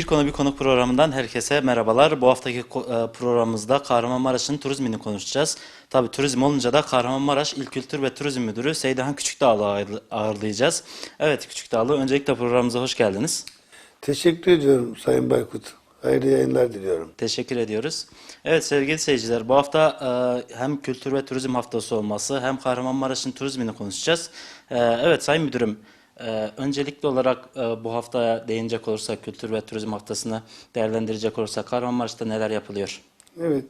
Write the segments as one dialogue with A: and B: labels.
A: Bir Konu Bir Konu programından herkese merhabalar. Bu haftaki e, programımızda Kahramanmaraş'ın turizmini konuşacağız. Tabii turizm olunca da Kahramanmaraş İl Kültür ve Turizm Müdürü Seydahan Küçükdağ'ı ağırlı- ağırlayacağız. Evet Küçükdağlı, öncelikle programımıza hoş geldiniz.
B: Teşekkür ediyorum Sayın Baykut. Hayırlı yayınlar diliyorum.
A: Teşekkür ediyoruz. Evet sevgili seyirciler, bu hafta e, hem Kültür ve Turizm Haftası olması hem Kahramanmaraş'ın turizmini konuşacağız. E, evet Sayın Müdürüm, e, öncelikli olarak e, bu haftaya değinecek olursak, Kültür ve Turizm Haftası'nı değerlendirecek olursak Kahramanmaraş'ta neler yapılıyor?
B: Evet.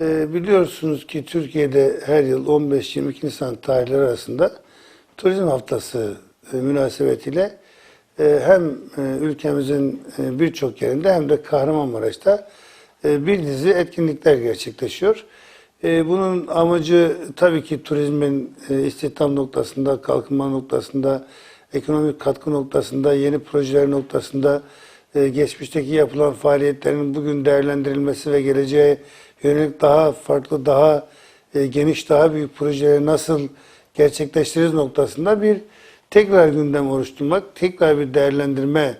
B: Ee, biliyorsunuz ki Türkiye'de her yıl 15-22 Nisan tarihleri arasında Turizm Haftası e, münasebetiyle e, hem e, ülkemizin e, birçok yerinde hem de Kahramanmaraş'ta e, bir dizi etkinlikler gerçekleşiyor. E, bunun amacı tabii ki turizmin e, istihdam noktasında, kalkınma noktasında, ekonomik katkı noktasında, yeni projeler noktasında e, geçmişteki yapılan faaliyetlerin bugün değerlendirilmesi ve geleceğe yönelik daha farklı, daha e, geniş, daha büyük projeleri nasıl gerçekleştiririz noktasında bir tekrar gündem oluşturmak, tekrar bir değerlendirme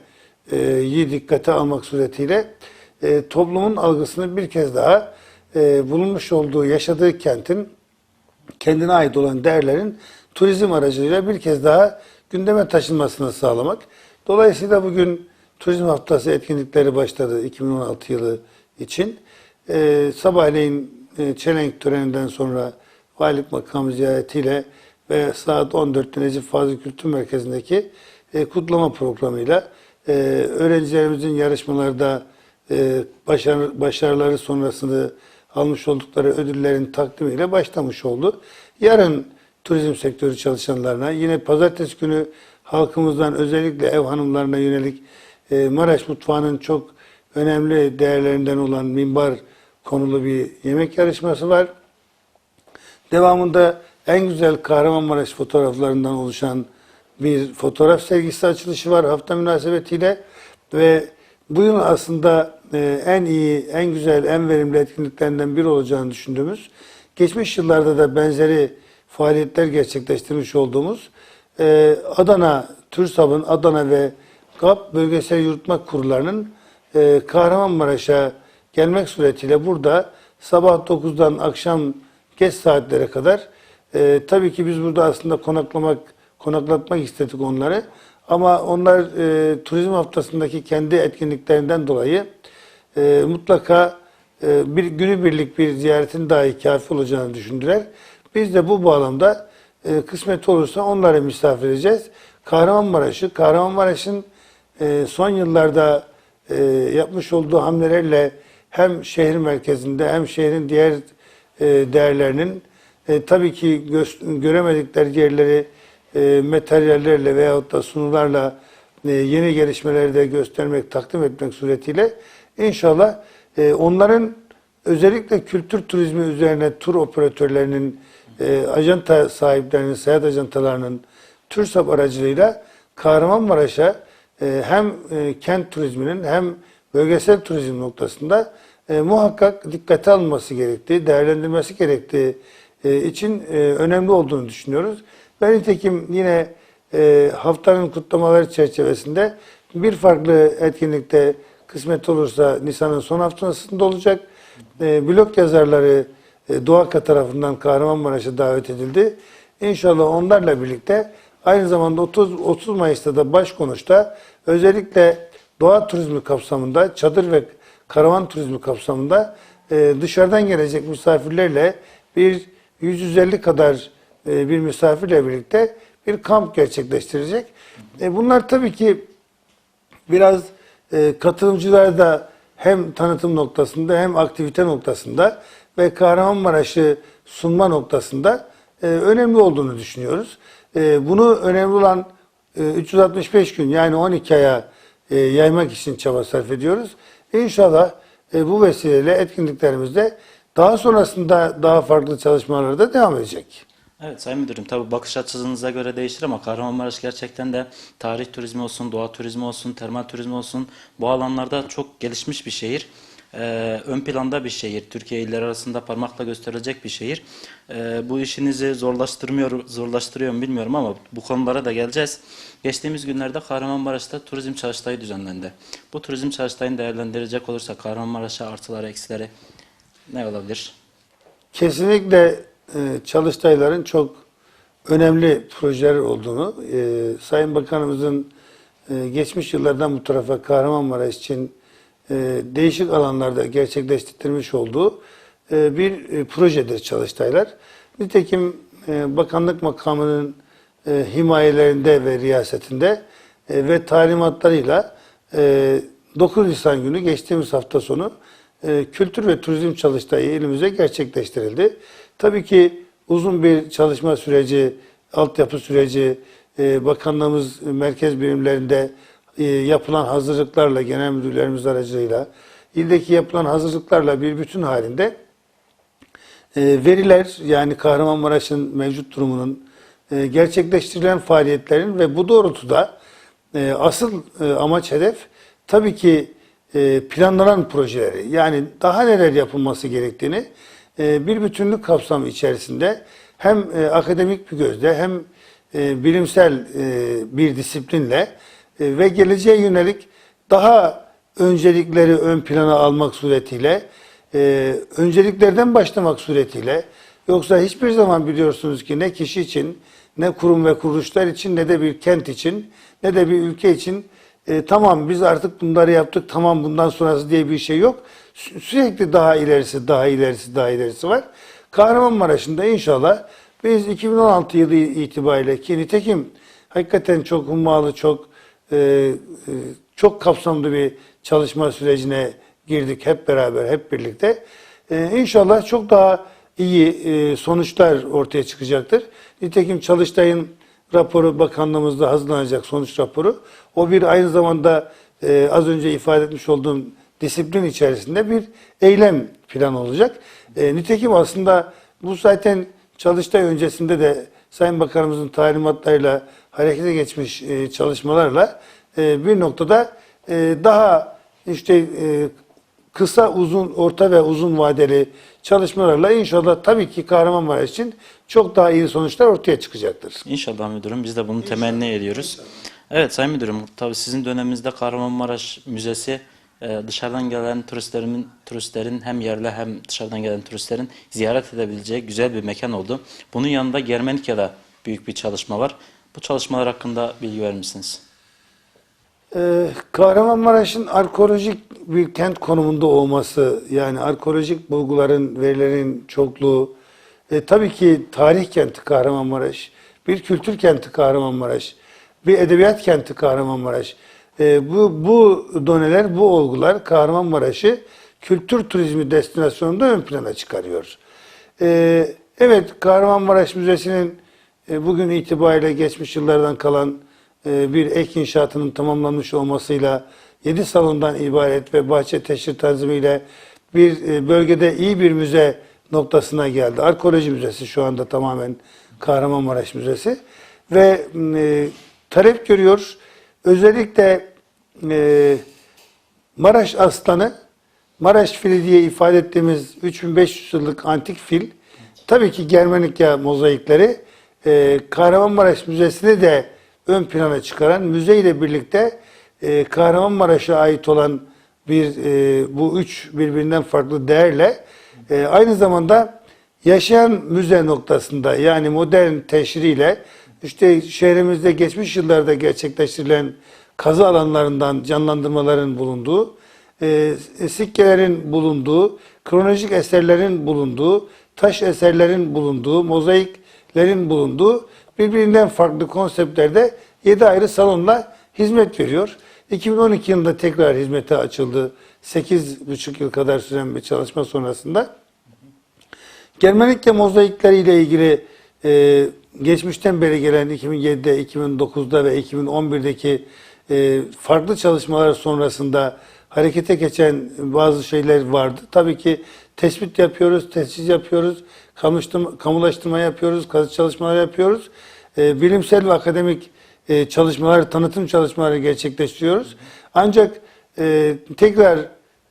B: e, dikkate almak suretiyle e, toplumun algısını bir kez daha e, bulunmuş olduğu, yaşadığı kentin kendine ait olan değerlerin turizm aracılığıyla bir kez daha gündeme taşınmasını sağlamak. Dolayısıyla bugün Turizm Haftası etkinlikleri başladı 2016 yılı için. Ee, sabahleyin e, çelenk töreninden sonra valilik makamı ziyaretiyle ve saat 14'te Necip Fazıl Kültür Merkezi'ndeki e, kutlama programıyla e, öğrencilerimizin yarışmalarda e, başarı, başarıları sonrasında almış oldukları ödüllerin takdimiyle başlamış oldu. Yarın turizm sektörü çalışanlarına, yine pazartesi günü halkımızdan özellikle ev hanımlarına yönelik e, Maraş mutfağının çok önemli değerlerinden olan minbar konulu bir yemek yarışması var. Devamında en güzel Kahramanmaraş fotoğraflarından oluşan bir fotoğraf sergisi açılışı var hafta münasebetiyle ve bu yıl aslında e, en iyi, en güzel, en verimli etkinliklerinden biri olacağını düşündüğümüz, geçmiş yıllarda da benzeri faaliyetler gerçekleştirmiş olduğumuz e, Adana, TÜRSAB'ın Adana ve GAP Bölgesel Yürütme Kurullarının e, Kahramanmaraş'a gelmek suretiyle burada sabah 9'dan akşam geç saatlere kadar e, tabii ki biz burada aslında konaklamak, konaklatmak istedik onları. Ama onlar e, turizm haftasındaki kendi etkinliklerinden dolayı e, mutlaka e, bir günübirlik bir ziyaretin dahi kafi olacağını düşündüler. Biz de bu bağlamda e, kısmet olursa onları misafir edeceğiz. Kahramanmaraş'ı, Kahramanmaraş'ın e, son yıllarda e, yapmış olduğu hamlelerle hem şehir merkezinde hem şehrin diğer e, değerlerinin e, tabii ki gö- göremedikleri yerleri e, materyallerle veyahut da sunularla e, yeni gelişmeleri de göstermek, takdim etmek suretiyle inşallah e, onların özellikle kültür turizmi üzerine tur operatörlerinin, e, ajanta sahiplerinin, seyahat ajantalarının TÜRSAP aracılığıyla Kahramanmaraş'a e, hem e, kent turizminin hem bölgesel turizm noktasında e, muhakkak dikkate alınması gerektiği, değerlendirmesi gerektiği e, için e, önemli olduğunu düşünüyoruz. Ben nitekim yine e, haftanın kutlamaları çerçevesinde bir farklı etkinlikte kısmet olursa Nisan'ın son haftasında olacak. E, blog yazarları Doğaka tarafından Kahramanmaraş'a davet edildi. İnşallah onlarla birlikte aynı zamanda 30, 30 Mayıs'ta da başkonuşta özellikle doğa turizmi kapsamında, çadır ve karavan turizmi kapsamında e, dışarıdan gelecek misafirlerle bir 150 kadar e, bir misafirle birlikte bir kamp gerçekleştirecek. E, bunlar tabii ki biraz e, katılımcılar da hem tanıtım noktasında hem aktivite noktasında ve Kahramanmaraş'ı sunma noktasında e, önemli olduğunu düşünüyoruz. E, bunu önemli olan e, 365 gün yani 12 aya e, yaymak için çaba sarf ediyoruz. İnşallah e, bu vesileyle etkinliklerimizde daha sonrasında daha farklı çalışmalara da devam edecek.
A: Evet Sayın Müdürüm tabii bakış açınıza göre değişir ama Kahramanmaraş gerçekten de tarih turizmi olsun, doğa turizmi olsun, termal turizmi olsun bu alanlarda çok gelişmiş bir şehir. E, ön planda bir şehir. Türkiye illeri arasında parmakla gösterilecek bir şehir. E, bu işinizi zorlaştırmıyor, zorlaştırıyor mu bilmiyorum ama bu konulara da geleceğiz. Geçtiğimiz günlerde Kahramanmaraş'ta turizm çalıştayı düzenlendi. Bu turizm çalıştayını değerlendirecek olursa Kahramanmaraş'a artıları, eksileri ne olabilir?
B: Kesinlikle e, çalıştayların çok önemli projeler olduğunu, e, Sayın Bakanımızın e, geçmiş yıllardan bu tarafa Kahramanmaraş için değişik alanlarda gerçekleştirmiş olduğu e, bir e, projedir çalıştaylar. Nitekim e, bakanlık makamının e, himayelerinde ve riyasetinde e, ve talimatlarıyla e, 9 Nisan günü geçtiğimiz hafta sonu e, Kültür ve Turizm Çalıştayı ilimize gerçekleştirildi. Tabii ki uzun bir çalışma süreci, altyapı süreci, e, bakanlığımız merkez birimlerinde e, yapılan hazırlıklarla, genel müdürlerimiz aracılığıyla, ildeki yapılan hazırlıklarla bir bütün halinde e, veriler yani Kahramanmaraş'ın mevcut durumunun e, gerçekleştirilen faaliyetlerin ve bu doğrultuda asıl amaç hedef tabii ki planlanan projeleri yani daha neler yapılması gerektiğini bir bütünlük kapsamı içerisinde hem akademik bir gözle hem bilimsel bir disiplinle ve geleceğe yönelik daha öncelikleri ön plana almak suretiyle e, önceliklerden başlamak suretiyle yoksa hiçbir zaman biliyorsunuz ki ne kişi için ne kurum ve kuruluşlar için ne de bir kent için ne de bir ülke için e, tamam biz artık bunları yaptık tamam bundan sonrası diye bir şey yok. Sü- Sürekli daha ilerisi, daha ilerisi, daha ilerisi var. Kahramanmaraş'ın da inşallah biz 2016 yılı itibariyle ki nitekim hakikaten çok hummalı, çok e, e, çok kapsamlı bir çalışma sürecine girdik hep beraber, hep birlikte. E, inşallah çok daha iyi e, sonuçlar ortaya çıkacaktır. Nitekim Çalıştay'ın raporu bakanlığımızda hazırlanacak sonuç raporu. O bir aynı zamanda e, az önce ifade etmiş olduğum disiplin içerisinde bir eylem planı olacak. Nitekim aslında bu zaten Çalıştay öncesinde de Sayın Bakanımızın talimatlarıyla harekete geçmiş e, çalışmalarla e, bir noktada e, daha işte e, kısa, uzun, orta ve uzun vadeli çalışmalarla inşallah tabii ki Kahramanmaraş için çok daha iyi sonuçlar ortaya çıkacaktır.
A: İnşallah müdürüm biz de bunu temenni ediyoruz. Evet Sayın Müdürüm tabii sizin döneminizde Kahramanmaraş Müzesi e, dışarıdan gelen turistlerin turistlerin hem yerli hem dışarıdan gelen turistlerin ziyaret edebileceği güzel bir mekan oldu. Bunun yanında Germenika'da büyük bir çalışma var. Bu çalışmalar hakkında bilgi verir misiniz?
B: Ee, Kahramanmaraş'ın arkeolojik bir kent konumunda olması, yani arkeolojik bulguların, verilerin çokluğu, e, tabii ki tarih kenti Kahramanmaraş, bir kültür kenti Kahramanmaraş, bir edebiyat kenti Kahramanmaraş. E, bu, bu doneler, bu olgular Kahramanmaraş'ı kültür turizmi destinasyonunda ön plana çıkarıyor. E, evet, Kahramanmaraş Müzesi'nin bugün itibariyle geçmiş yıllardan kalan e, bir ek inşaatının tamamlanmış olmasıyla 7 salondan ibaret ve bahçe teşhir tanzimiyle bir e, bölgede iyi bir müze noktasına geldi. Arkeoloji Müzesi şu anda tamamen Kahramanmaraş Müzesi ve e, talep görüyor. Özellikle e, Maraş aslanı, Maraş fili diye ifade ettiğimiz 3500 yıllık antik fil, tabii ki Germenika mozaikleri e, Kahramanmaraş Müzesi'ni de ön plana çıkaran müzeyle birlikte e, Kahramanmaraş'a ait olan bir e, bu üç birbirinden farklı değerle e, aynı zamanda yaşayan müze noktasında yani modern teşhiriyle işte şehrimizde geçmiş yıllarda gerçekleştirilen kazı alanlarından canlandırmaların bulunduğu, e, sikkelerin bulunduğu, kronolojik eserlerin bulunduğu, taş eserlerin bulunduğu, mozaiklerin bulunduğu birbirinden farklı konseptlerde 7 ayrı salonla hizmet veriyor. 2012 yılında tekrar hizmete açıldı. 8,5 yıl kadar süren bir çalışma sonrasında. Germenikya mozaikleri ile ilgili e, geçmişten beri gelen 2007'de, 2009'da ve 2011'deki e, farklı çalışmalar sonrasında harekete geçen bazı şeyler vardı. Tabii ki tespit yapıyoruz, tesis yapıyoruz, kamulaştırma, yapıyoruz, kazı çalışmalar yapıyoruz. E, bilimsel ve akademik e, çalışmalar, tanıtım çalışmaları gerçekleştiriyoruz. Ancak e, tekrar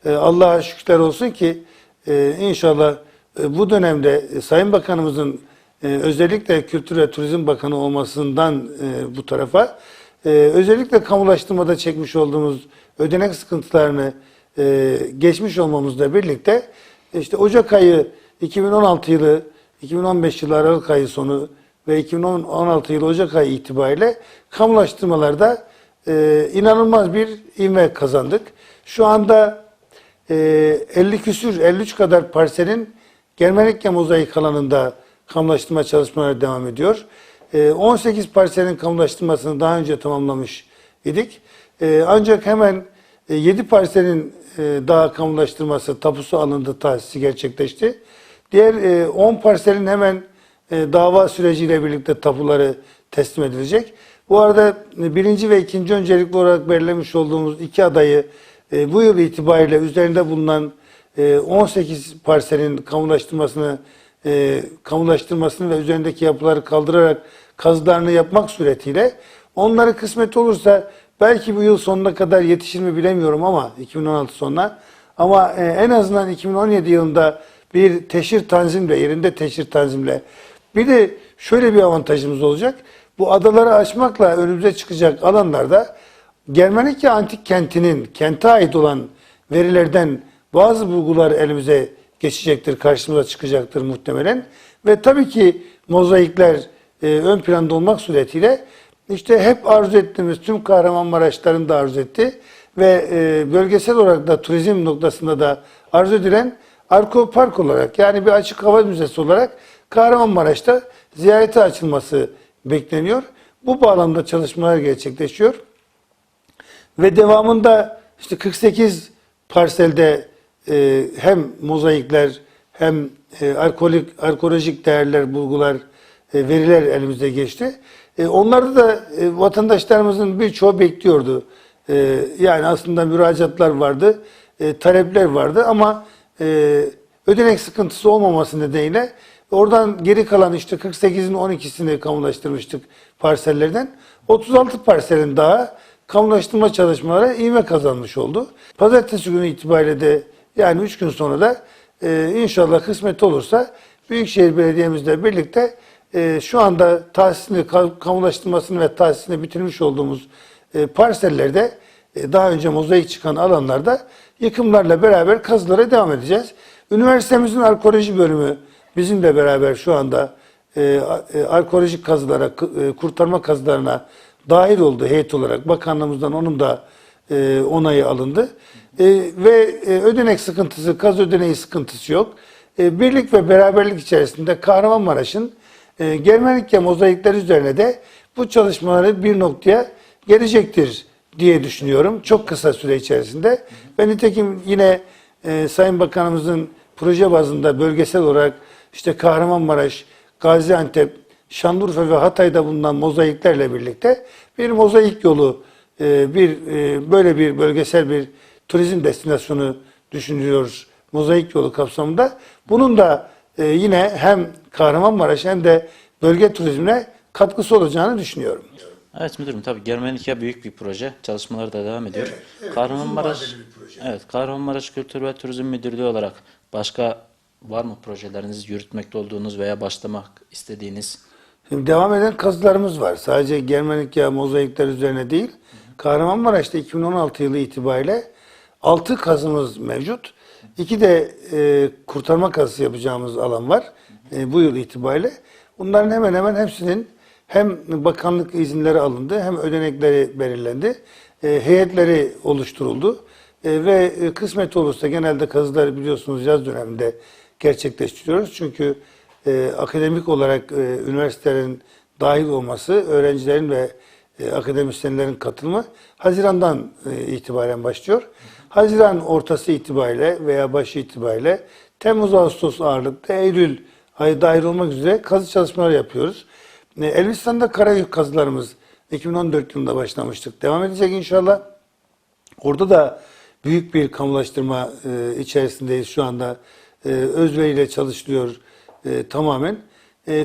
B: E, Allah'a şükürler olsun ki e, inşallah e, bu dönemde e, Sayın Bakanımızın e, özellikle Kültür ve Turizm Bakanı olmasından e, bu tarafa e, özellikle kamulaştırmada çekmiş olduğumuz ödenek sıkıntılarını e, geçmiş olmamızla birlikte işte Ocak ayı 2016 yılı 2015 yılı Aralık ayı sonu ve 2016 yılı Ocak ayı itibariyle kamulaştırmalarda e, inanılmaz bir ivme kazandık. Şu anda e, 50 küsür 53 kadar parselin Germenikya mozaik alanında kamulaştırma çalışmaları devam ediyor. E, 18 parselin kamulaştırmasını daha önce tamamlamış idik. E, ancak hemen e, 7 parselin e, daha kamulaştırması, tapusu alındı, tahsisi gerçekleşti. Diğer e, 10 parselin hemen e, dava süreciyle birlikte tapuları teslim edilecek. Bu arada e, birinci ve ikinci öncelikli olarak belirlemiş olduğumuz iki adayı e, bu yıl itibariyle üzerinde bulunan e, 18 parselin kamulaştırmasını e, kamulaştırmasını ve üzerindeki yapıları kaldırarak kazılarını yapmak suretiyle onları kısmet olursa belki bu yıl sonuna kadar yetişir mi bilemiyorum ama 2016 sonuna ama e, en azından 2017 yılında bir teşhir tanzimle, yerinde teşhir tanzimle bir de şöyle bir avantajımız olacak. Bu adaları açmakla önümüze çıkacak alanlarda Germenikya Antik Kenti'nin kente ait olan verilerden bazı bulgular elimize geçecektir, karşımıza çıkacaktır muhtemelen. Ve tabii ki mozaikler e, ön planda olmak suretiyle işte hep arzu ettiğimiz tüm Kahramanmaraşların da arzu etti ve e, bölgesel olarak da turizm noktasında da arzu edilen Arko Park olarak yani bir açık hava müzesi olarak Kahramanmaraş'ta ziyarete açılması bekleniyor. Bu bağlamda çalışmalar gerçekleşiyor. Ve devamında işte 48 parselde e, hem mozaikler hem e, alkolik, arkeolojik değerler, bulgular, e, veriler elimize geçti. E, onlarda da e, vatandaşlarımızın birçoğu bekliyordu. E, yani aslında müracaatlar vardı, talepler vardı ama ödenek sıkıntısı olmaması nedeniyle oradan geri kalan işte 48'in 12'sini kamulaştırmıştık parsellerden. 36 parselin daha kamulaştırma çalışmaları ivme kazanmış oldu. Pazartesi günü itibariyle de yani 3 gün sonra da inşallah kısmet olursa Büyükşehir Belediye'mizle birlikte e, şu anda tahsisini, ka- kamulaştırmasını ve tahsisini bitirmiş olduğumuz e, parsellerde e, daha önce mozaik çıkan alanlarda yıkımlarla beraber kazılara devam edeceğiz. Üniversitemizin arkeoloji bölümü bizimle beraber şu anda e, e, arkeolojik kazılara, e, kurtarma kazılarına dahil oldu heyet olarak. Bakanlığımızdan onun da e, onayı alındı. E, ve e, ödenek sıkıntısı, kaz ödeneği sıkıntısı yok. E, birlik ve beraberlik içerisinde Kahramanmaraş'ın e, Germenikya mozaikler üzerine de bu çalışmaları bir noktaya gelecektir diye düşünüyorum. Çok kısa süre içerisinde. Ve nitekim yine e, Sayın Bakanımızın proje bazında bölgesel olarak işte Kahramanmaraş, Gaziantep, Şanlıurfa ve Hatay'da bulunan mozaiklerle birlikte bir mozaik yolu, e, bir e, böyle bir bölgesel bir turizm destinasyonu düşünüyoruz mozaik yolu kapsamında. Bunun da e, yine hem Kahramanmaraş hem de bölge turizmine katkısı olacağını düşünüyorum.
A: Evet müdürüm tabii Germenikya büyük bir proje. Çalışmaları da devam ediyor. Kahramanmaraş Evet, Kahramanmaraş Kültür ve Turizm Müdürlüğü olarak başka var mı projeleriniz yürütmekte olduğunuz veya başlamak istediğiniz?
B: Şimdi devam eden kazılarımız var. Sadece Germenikya mozaikler üzerine değil. Kahramanmaraş'ta 2016 yılı itibariyle 6 kazımız mevcut. İki de e, kurtarma kazısı yapacağımız alan var e, bu yıl itibariyle. Bunların hemen hemen hepsinin hem bakanlık izinleri alındı hem ödenekleri belirlendi. E, heyetleri oluşturuldu. E, ve e, kısmet olursa genelde kazıları biliyorsunuz yaz döneminde gerçekleştiriyoruz. Çünkü e, akademik olarak e, üniversitelerin dahil olması, öğrencilerin ve e, akademisyenlerin katılımı Haziran'dan e, itibaren başlıyor. Haziran ortası itibariyle veya başı itibariyle Temmuz, Ağustos ağırlıkta Eylül ayı dahil olmak üzere kazı çalışmaları yapıyoruz. E, Elbistan'da Karayük kazılarımız 2014 yılında başlamıştık. Devam edecek inşallah. Orada da büyük bir kamulaştırma e, içerisindeyiz şu anda. E, özveriyle çalışılıyor e, tamamen.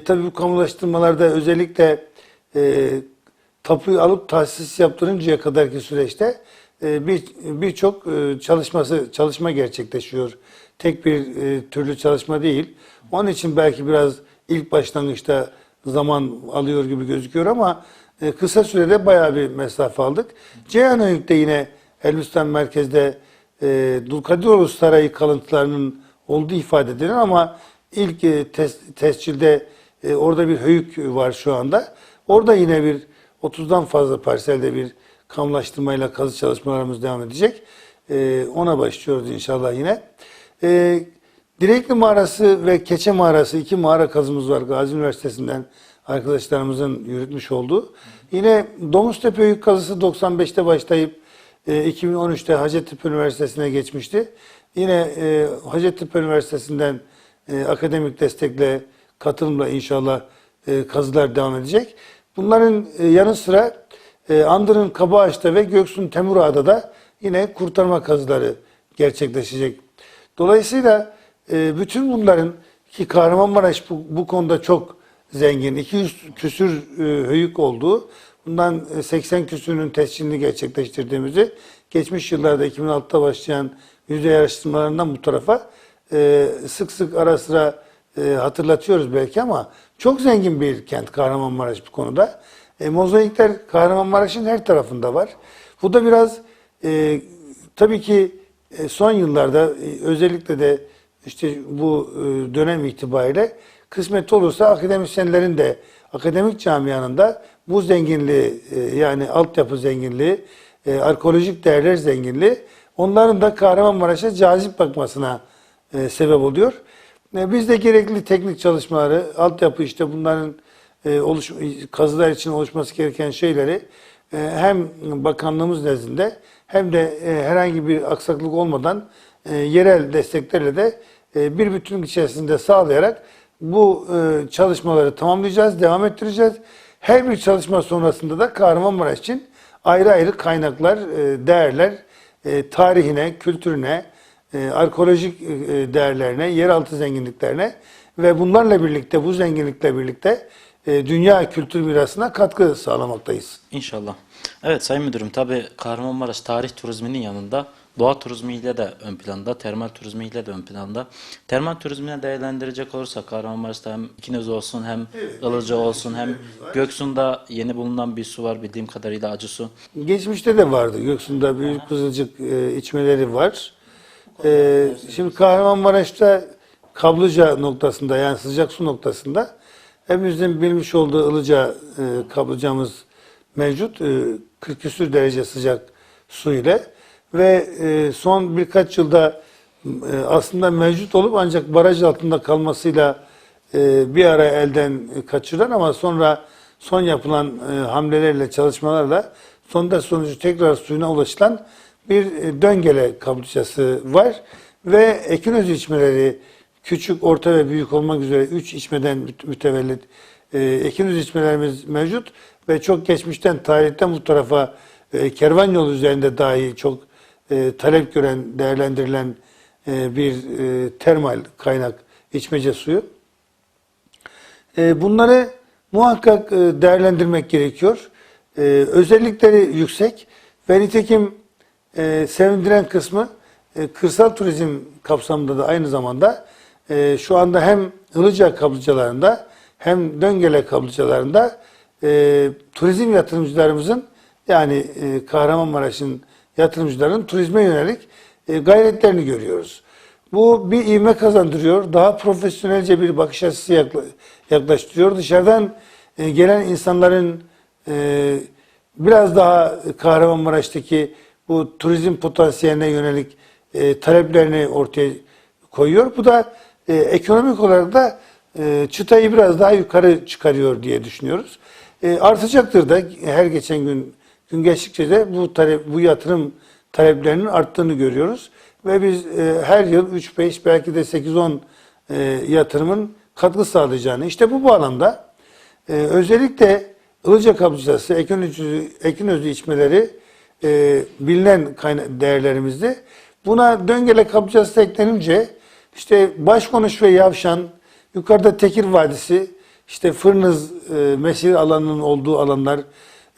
B: Tabii bu kamulaştırmalarda özellikle e, tapuyu alıp tahsis yaptırıncaya kadarki süreçte bir birçok e, çalışması çalışma gerçekleşiyor. Tek bir e, türlü çalışma değil. Onun için belki biraz ilk başlangıçta zaman alıyor gibi gözüküyor ama e, kısa sürede bayağı bir mesafe aldık. Ceyhanöyük'te yine Elbistan merkezde Dulkadiroğlu Sarayı kalıntılarının olduğu ifade edilir ama ilk tes, tescilde orada bir höyük var şu anda. Orada yine bir 30'dan fazla parselde bir kamlaştırmayla kazı çalışmalarımız devam edecek. E, ona başlıyoruz inşallah yine. E, Direkli Mağarası ve Keçe Mağarası iki mağara kazımız var Gazi Üniversitesi'nden arkadaşlarımızın yürütmüş olduğu. Yine Domuztepe Höyük kazısı 95'te başlayıp e, 2013'te Hacettepe Üniversitesi'ne geçmişti. Yine e, Hacettepe Üniversitesi'nden e, akademik destekle, katılımla inşallah e, kazılar devam edecek. Bunların e, yanı sıra e, Andır'ın Kabaağaç'ta ve Göksu'nun Temurağa'da da yine kurtarma kazıları gerçekleşecek. Dolayısıyla e, bütün bunların ki Kahramanmaraş bu, bu konuda çok zengin. 200 küsür e, höyük olduğu, bundan e, 80 küsürünün tescilini gerçekleştirdiğimizi geçmiş yıllarda 2006'da başlayan yüzey araştırmalarından bu tarafa e, sık sık ara sıra e, hatırlatıyoruz belki ama çok zengin bir kent Kahramanmaraş bu konuda. E, mozaikler Kahramanmaraş'ın her tarafında var. Bu da biraz e, tabii ki e, son yıllarda e, özellikle de işte bu e, dönem itibariyle kısmet olursa akademisyenlerin de akademik camianın da bu zenginliği e, yani altyapı zenginliği, e, arkeolojik değerler zenginliği onların da Kahramanmaraş'a cazip bakmasına e, sebep oluyor. E, Biz de gerekli teknik çalışmaları, altyapı işte bunların e, oluş, kazılar için oluşması gereken şeyleri e, hem bakanlığımız nezdinde hem de e, herhangi bir aksaklık olmadan yerel desteklerle de bir bütünlük içerisinde sağlayarak bu çalışmaları tamamlayacağız, devam ettireceğiz. Her bir çalışma sonrasında da Kahramanmaraş için ayrı ayrı kaynaklar, değerler, e, tarihine, kültürüne, arkeolojik değerlerine, yeraltı zenginliklerine ve bunlarla birlikte, bu zenginlikle birlikte e, dünya kültür mirasına katkı sağlamaktayız.
A: İnşallah. Evet Sayın Müdürüm tabi Kahramanmaraş tarih turizminin yanında doğa turizmiyle de ön planda, termal turizmiyle de ön planda. Termal turizmine değerlendirecek olursak Kahramanmaraş'ta hem İkinöz olsun hem Ilıca olsun hem Göksu'nda yeni bulunan bir su var bildiğim kadarıyla acı su.
B: Geçmişte de vardı. Göksu'nda büyük kızılcık e, içmeleri var. E, şimdi Kahramanmaraş'ta Kablıca noktasında yani sıcak su noktasında hepimizin bilmiş olduğu ılıca e, kablıcamız mevcut. E, 40 küsür derece sıcak su ile ve e, son birkaç yılda e, aslında mevcut olup ancak baraj altında kalmasıyla e, bir ara elden kaçırılan ama sonra son yapılan e, hamlelerle, çalışmalarla sonunda sonucu tekrar suyuna ulaşılan bir e, döngele kaplıcası var ve ekinöz içmeleri küçük, orta ve büyük olmak üzere 3 içmeden müt- mütevellit e, ekinöz içmelerimiz mevcut ve çok geçmişten, tarihten bu tarafa e, kervan yolu üzerinde dahi çok e, talep gören, değerlendirilen e, bir e, termal kaynak içmece suyu. E, bunları muhakkak e, değerlendirmek gerekiyor. E, özellikleri yüksek ve nitekim e, sevindiren kısmı e, kırsal turizm kapsamında da aynı zamanda e, şu anda hem Ilıca kaplıcalarında hem Döngele kaplıcalarında e, turizm yatırımcılarımızın yani e, Kahramanmaraş'ın yatırımcıların turizme yönelik e, gayretlerini görüyoruz. Bu bir ivme kazandırıyor. Daha profesyonelce bir bakış açısı yakla- yaklaştırıyor. Dışarıdan e, gelen insanların e, biraz daha Kahramanmaraş'taki bu turizm potansiyeline yönelik e, taleplerini ortaya koyuyor. Bu da e, ekonomik olarak da e, çıtayı biraz daha yukarı çıkarıyor diye düşünüyoruz. E, artacaktır da her geçen gün gün geçtikçe de bu talep, bu yatırım taleplerinin arttığını görüyoruz ve biz e, her yıl 3-5 belki de 8-10 e, yatırımın katkı sağlayacağını işte bu bağlamda e, özellikle Ilıca kaplıcası, ekin özü, ekin içmeleri e, bilinen değerlerimizde. Buna döngele kaplıcası eklenince işte Başkonuş ve Yavşan, yukarıda Tekir Vadisi, işte Fırnız e, mesir alanının olduğu alanlar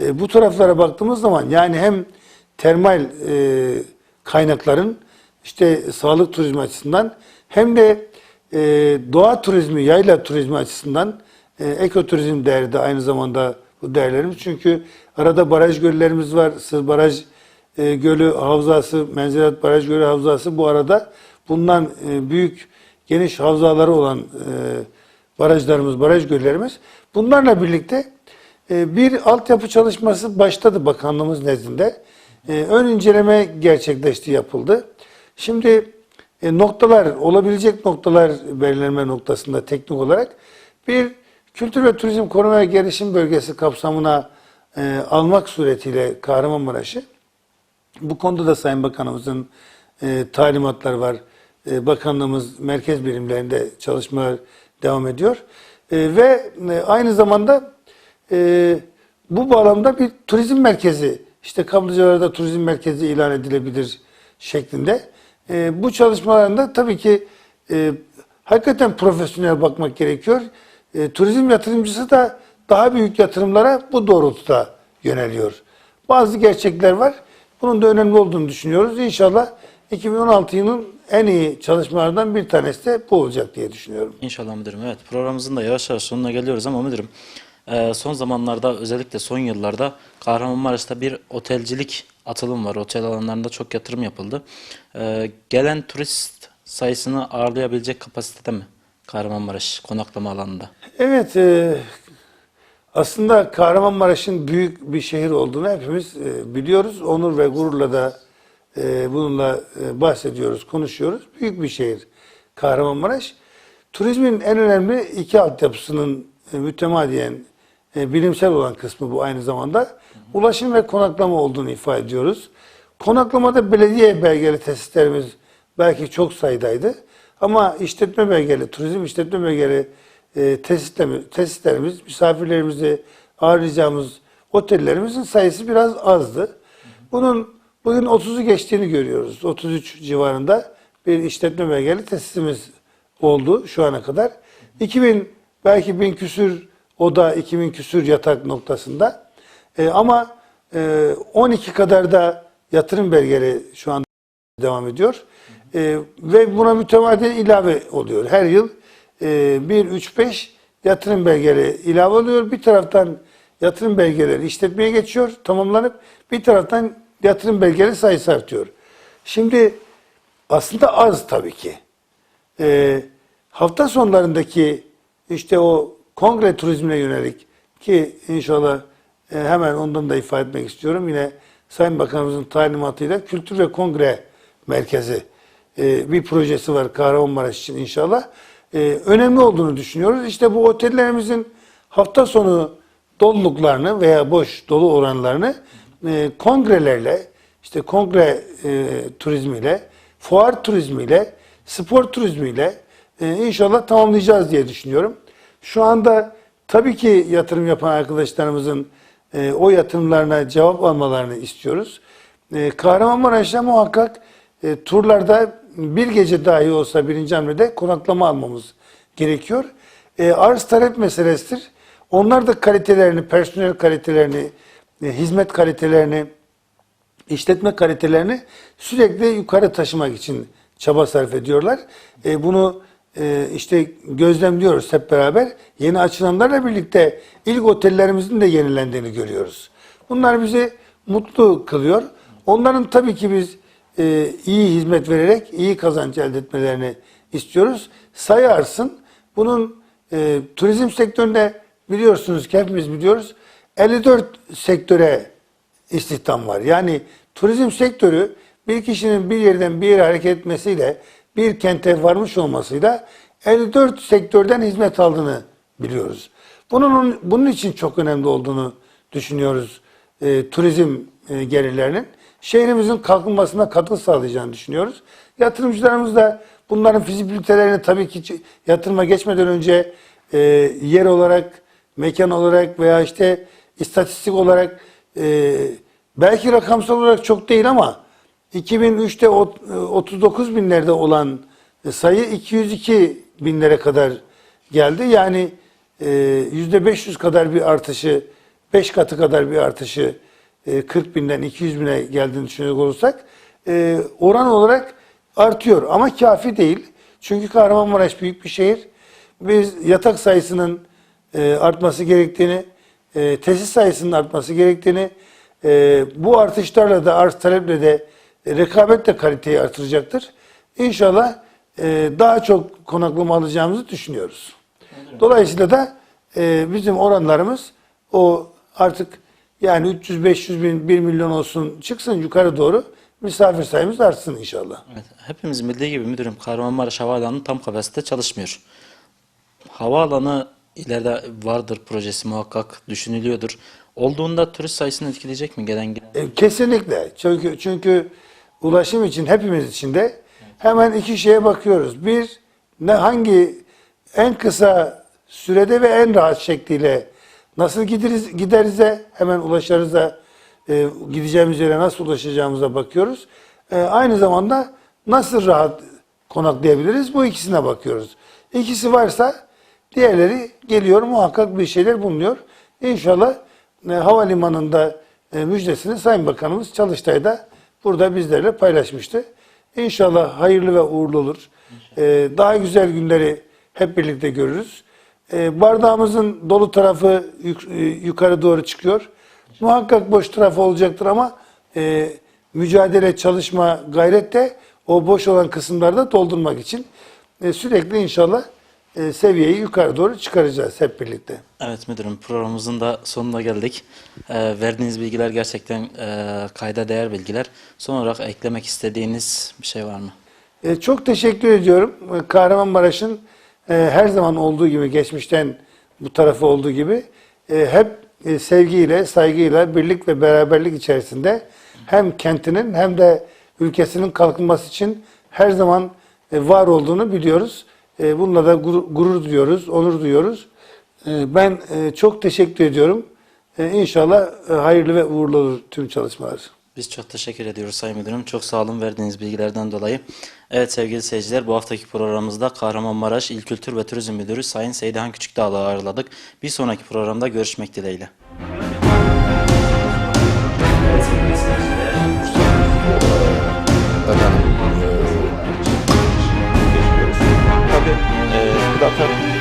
B: e, bu taraflara baktığımız zaman yani hem termal e, kaynakların işte sağlık turizmi açısından hem de e, doğa turizmi, yayla turizmi açısından e, ekoturizm değeri de aynı zamanda bu değerlerimiz. Çünkü arada baraj göllerimiz var. Sır Baraj e, Gölü Havzası, Menzirat Baraj Gölü Havzası bu arada bundan e, büyük geniş havzaları olan e, barajlarımız, baraj göllerimiz. Bunlarla birlikte e, bir altyapı çalışması başladı bakanlığımız nezdinde. E, ön inceleme gerçekleşti, yapıldı. Şimdi noktalar, olabilecek noktalar belirlenme noktasında teknik olarak bir kültür ve turizm koruma ve gelişim bölgesi kapsamına almak suretiyle Kahramanmaraş'ı bu konuda da Sayın Bakanımızın e, talimatları var. E, bakanlığımız merkez birimlerinde çalışmalar devam ediyor. E, ve e, aynı zamanda bu bağlamda bir turizm merkezi, işte Kaplıcalar'da turizm merkezi ilan edilebilir şeklinde. Bu çalışmalarında tabii ki hakikaten profesyonel bakmak gerekiyor. Turizm yatırımcısı da daha büyük yatırımlara bu doğrultuda yöneliyor. Bazı gerçekler var. Bunun da önemli olduğunu düşünüyoruz. İnşallah 2016 yılının en iyi çalışmalardan bir tanesi de bu olacak diye düşünüyorum.
A: İnşallah müdürüm. Evet programımızın da yavaş yavaş sonuna geliyoruz ama müdürüm e, son zamanlarda özellikle son yıllarda Kahramanmaraş'ta bir otelcilik atılım var. Otel alanlarında çok yatırım yapıldı. E, gelen turist sayısını ağırlayabilecek kapasitede mi Kahramanmaraş konaklama alanında?
B: Evet, e, aslında Kahramanmaraş'ın büyük bir şehir olduğunu hepimiz biliyoruz. Onur ve gururla da e, bununla e, bahsediyoruz, konuşuyoruz. Büyük bir şehir Kahramanmaraş. Turizmin en önemli iki altyapısının e, mütemadiyen e, bilimsel olan kısmı bu aynı zamanda. Ulaşım ve konaklama olduğunu ifade ediyoruz. Konaklamada belediye belgeli tesislerimiz belki çok sayıdaydı. Ama işletme belgeli, turizm işletme belgeli e, tesislerimiz, tesislerimiz, misafirlerimizi ağırlayacağımız otellerimizin sayısı biraz azdı. Bunun bugün 30'u geçtiğini görüyoruz. 33 civarında bir işletme belgeli tesisimiz oldu şu ana kadar. 2000 belki 1000 küsür oda, 2000 küsür yatak noktasında. E, ama e, 12 kadar da yatırım belgeleri şu an devam ediyor. E, ve buna mütemadiyen ilave oluyor. Her yıl e, 1, 3, 5 yatırım belgeleri ilave oluyor. Bir taraftan yatırım belgeleri işletmeye geçiyor, tamamlanıp bir taraftan yatırım belgeleri sayısı artıyor. Şimdi aslında az tabii ki. E, hafta sonlarındaki işte o kongre turizmine yönelik ki inşallah e, hemen ondan da ifade etmek istiyorum. Yine Sayın Bakanımızın talimatıyla Kültür ve Kongre Merkezi e, bir projesi var Kahramanmaraş için inşallah. E, önemli olduğunu düşünüyoruz. İşte bu otellerimizin hafta sonu doluluklarını veya boş dolu oranlarını e, kongrelerle, işte kongre e, turizmiyle, fuar turizmiyle, spor turizmiyle e, inşallah tamamlayacağız diye düşünüyorum. Şu anda tabii ki yatırım yapan arkadaşlarımızın e, o yatırımlarına cevap almalarını istiyoruz. E, Kahramanmaraş'ta muhakkak e, turlarda bir gece dahi olsa birinci hamlede konaklama almamız gerekiyor. E, arz talep meselesidir. Onlar da kalitelerini, personel kalitelerini, hizmet kalitelerini, işletme kalitelerini sürekli yukarı taşımak için çaba sarf ediyorlar. E, bunu e, işte gözlemliyoruz hep beraber. Yeni açılanlarla birlikte ilk otellerimizin de yenilendiğini görüyoruz. Bunlar bizi mutlu kılıyor. Onların tabii ki biz e, iyi hizmet vererek iyi kazanç elde etmelerini istiyoruz. Sayı artsın. Bunun e, turizm sektöründe biliyorsunuz ki hepimiz biliyoruz 54 sektöre istihdam var. Yani turizm sektörü bir kişinin bir yerden bir yere hareket etmesiyle bir kente varmış olmasıyla 54 sektörden hizmet aldığını biliyoruz. Bunun bunun için çok önemli olduğunu düşünüyoruz e, turizm e, gelirlerinin. Şehrimizin kalkınmasına katkı sağlayacağını düşünüyoruz. Yatırımcılarımız da bunların fizibilitelerini tabii ki yatırıma geçmeden önce e, yer olarak, mekan olarak veya işte istatistik olarak e, belki rakamsal olarak çok değil ama 2003'te ot- 39 binlerde olan sayı 202 binlere kadar geldi. Yani e, %500 kadar bir artışı, 5 katı kadar bir artışı e, 40 binden 200 bine geldiğini düşünecek olursak e, oran olarak artıyor ama kafi değil. Çünkü Kahramanmaraş büyük bir şehir. Biz yatak sayısının e, artması gerektiğini, e, tesis sayısının artması gerektiğini, e, bu artışlarla da arz taleple de e, rekabet de kaliteyi artıracaktır. İnşallah e, daha çok konaklama alacağımızı düşünüyoruz. Dolayısıyla da e, bizim oranlarımız o artık yani 300-500 bin 1 milyon olsun çıksın yukarı doğru misafir sayımız artsın inşallah.
A: Evet, hepimizin bildiği gibi müdürüm Kahramanmaraş Havaalanı tam kapasite çalışmıyor. Havaalanı ileride vardır projesi muhakkak düşünülüyordur. Olduğunda turist sayısını etkileyecek mi gelen?
B: E, Kesinlikle. Çünkü çünkü ulaşım için hepimiz için de hemen iki şeye bakıyoruz. Bir ne hangi en kısa sürede ve en rahat şekliyle nasıl gideriz giderize hemen ulaşırıza e, gideceğimiz yere nasıl ulaşacağımıza bakıyoruz. E, aynı zamanda nasıl rahat konaklayabiliriz bu ikisine bakıyoruz. İkisi varsa diğerleri geliyor muhakkak bir şeyler bulunuyor. İnşallah e, havalimanında e, müjdesini Sayın Bakanımız Çalıştay'da burada bizlerle paylaşmıştı. İnşallah hayırlı ve uğurlu olur. E, daha güzel günleri hep birlikte görürüz. E, bardağımızın dolu tarafı yuk- e, yukarı doğru çıkıyor. Muhakkak boş tarafı olacaktır ama e, mücadele, çalışma, gayret de o boş olan kısımlarda doldurmak için e, sürekli inşallah e, seviyeyi yukarı doğru çıkaracağız hep birlikte.
A: Evet müdürüm programımızın da sonuna geldik. Ee, verdiğiniz bilgiler gerçekten e, kayda değer bilgiler. Son olarak eklemek istediğiniz bir şey var mı?
B: E, çok teşekkür ediyorum. E, Kahramanmaraş'ın e, her zaman olduğu gibi, geçmişten bu tarafı olduğu gibi e, hep e, sevgiyle, saygıyla, birlik ve beraberlik içerisinde hem kentinin hem de ülkesinin kalkınması için her zaman e, var olduğunu biliyoruz. E, bununla da gurur, duyuyoruz, onur duyuyoruz. E, ben e, çok teşekkür ediyorum. E, inşallah e, hayırlı ve uğurlu olur tüm çalışmalar.
A: Biz çok teşekkür ediyoruz Sayın Müdürüm. Çok sağ olun verdiğiniz bilgilerden dolayı. Evet sevgili seyirciler bu haftaki programımızda Kahramanmaraş İl Kültür ve Turizm Müdürü Sayın Seydihan Küçükdağ'la ağırladık. Bir sonraki programda görüşmek dileğiyle.
C: Efendim, awesome.